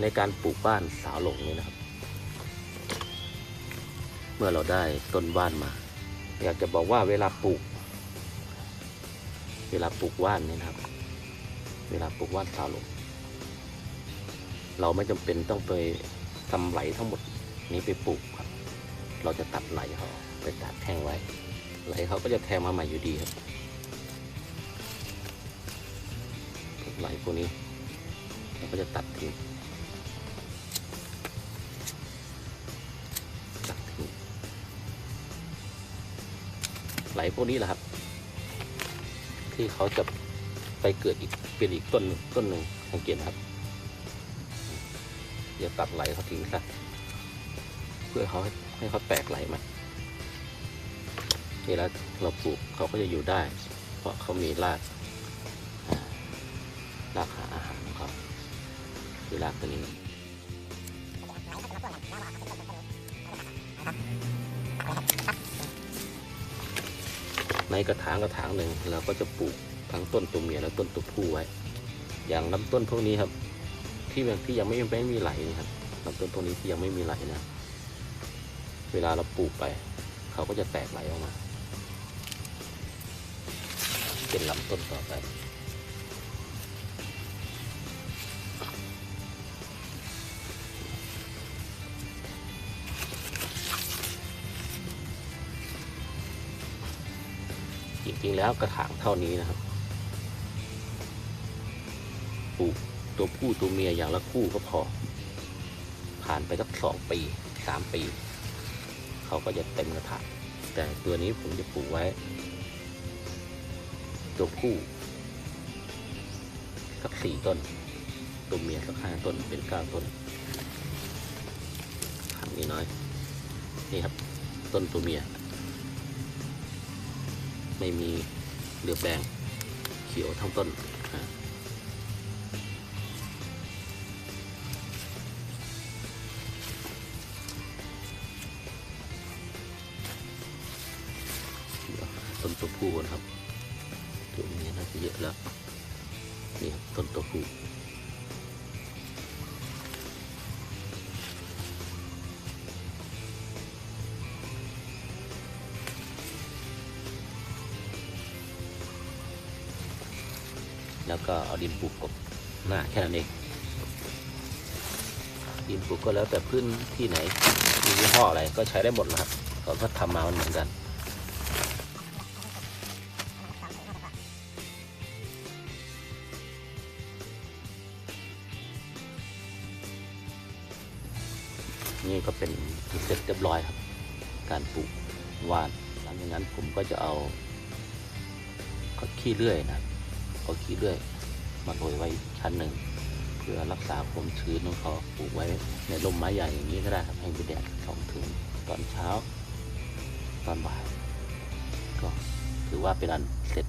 ในการปลูกบ้านสาวหลงนี่นะครับ เมื่อเราได้ต้นว่านมา อยากจะบอกว่าเวลาปลูก เวลาปลูกว่านนี่นะครับ เวลาปลูกว่านสาวหลง เราไม่จำเป็นต้องไปทำไหลทั้งหมดนี้ไปปลูกครับ เราจะตัดไหลเขาไปตัดแทงไว้ ไหลเขาก็จะแทงมาใหม่อยู่ดีครับไหลพวกนี้เราก็จะตัดทิ้ง ไหลพวกนี้แหละครับ ที่เขาจะไปเกิดอีกเป็นอีกต้นหนึ่งต้นหนึ่งสังเกตนะครับอย่าตัดไหลเขาทิ้งซะเพื่อเขาให้เขาแตกไหลมาเวลาเราปลูกเขาก็จะอยู่ได้ เพราะเขามีรากรากหาอาหารของเขาคือรากตัวนี้ ในกระถางกระถางหนึ่งเราก็จะปลูกทั้งต้นตัวเมียและต้นตัวผู้ไว้ อย่างลำต้นพวกนี้ครับ ที่ยังที่ยังไม่ไม่มีไหลนะครับลำต้นพวกนี้ที่ยังไม่มีไหลนะ เวลาเราปลูกไป เขาก็จะแตกไหลออกมา เป็นลำต้นต่อไป จริงๆแล้วกระถางเท่านี้นะครับปลูกตัวผู้ตัวเมียอย่างละคู่ก็พอ ผ่านไปสักสองปีสามปี เขาก็จะเต็มกระถางแต่ตัวนี้ผมจะปลูกไว้ ตัวผู้สักสี่ต้น ตัวเมียสักห้าต้นเป็นเก้าต้นถังนี้น้อย นี่ครับ ต้นตัวเมีย ไม่มีเหลือบแดงเขียวทั้งต้นต้นตัวผู้นะครับตัวนี้น่าจะเยอะแล้วนี่ครับต้นตัวผู้ แล้วก็เอาดินปลูกกบหน้าแค่นั้นเองดินปลูกก็แล้วแต่พื้นที่ไหนมียี่ห้ออะไรก็ใช้ได้หมดนะครับเขาก็ทำมามันเหมือนกันนี่ก็เป็นเสร็จเรียบร้อยครับ การปลูกวานหลังจากนั้นผมก็จะเอาขี้เลื่อยนะ เอาขี้เลื่อยมาโรยไว้ชั้นหนึ่ง เพื่อรักษาความชื้นของเขาปลูกไว้ในร่มไม้ใหญ่อย่างนี้ก็ได้ครับให้มีแดดส่องถึงตอนเช้า ตอนบ่าย ก็ถือว่าเป็นอันเสร็จ